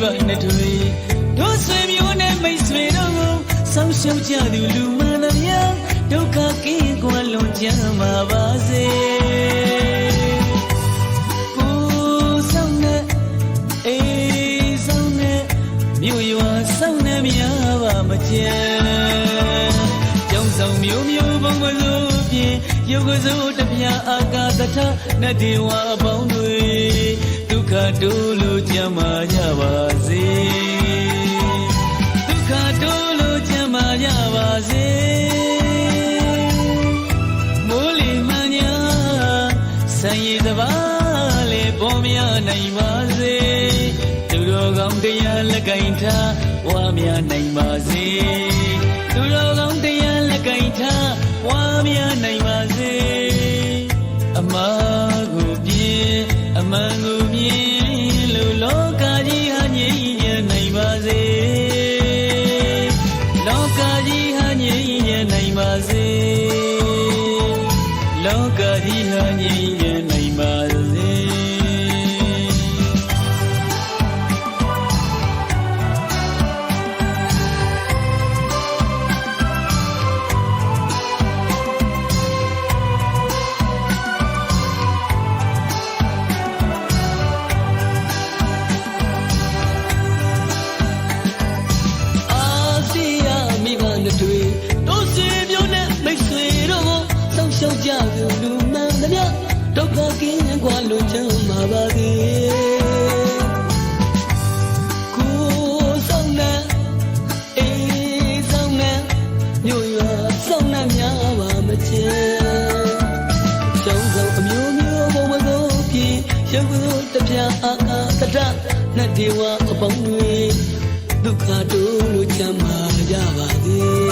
နဲ့ထွေတို့ဆွေမျိုးနဲ့မိတ်ဆွေတို့ကိုဆောင်းရှုံကြသူလူမှန်သမျှဒုက္ခကင်းကွာလွန်ကြမှာပါစေကိုယ်ဆောင်နဲ့အေးဆောင်နဲ့မြို့ရွာဆောင်နဲ့များပါမကြမ်းကြောင်းဆောင်မျိုးမျိုးဘုံကစိုးဖြင့်ရုပ်ကစိုးတပြားအာကာသထနတ်ဒေဝအပေါင်းတွေဒုက္ခတို့လိုကြမှာ ဆံရည်တပါးလေပေါ်မြနိုင်ပါစေသူတော်ကောင်းတရားလက်ကင်ထားဝါများနိုင်ပါစေသူတော်ကောင်းတရားလက်ကင်ထားဝါများနိုင်ပါစေအမကိုပြင်းအမှန်ကိုမြင်လို့လောကကြီးဟာငြိမ်းချမ်းနိုင်ပါစေလောကကြီးဟာငြိမ်းချမ်းနိုင်ပါစေလောကကြီးဟာငြိမ်း ရှောက်ကြသူလူမှန်သမျှဒုက္ခကင်းကွာလွန်ချမ်းမှာပါသေးကိုဆောင်နဲ့အေးဆောင်နဲ့မြို့ရွာဆောင်နဲ့များပါမချင်ကျောင်းဆောင်အမျိုးမျိုးဘဝကိုပြည့်ရုပ်ကိုတပြားအာအာတတနတ်ဒေဝအပေါင်းတွေဒုက္ခတို့လိုချမ်းသာကြပါစေ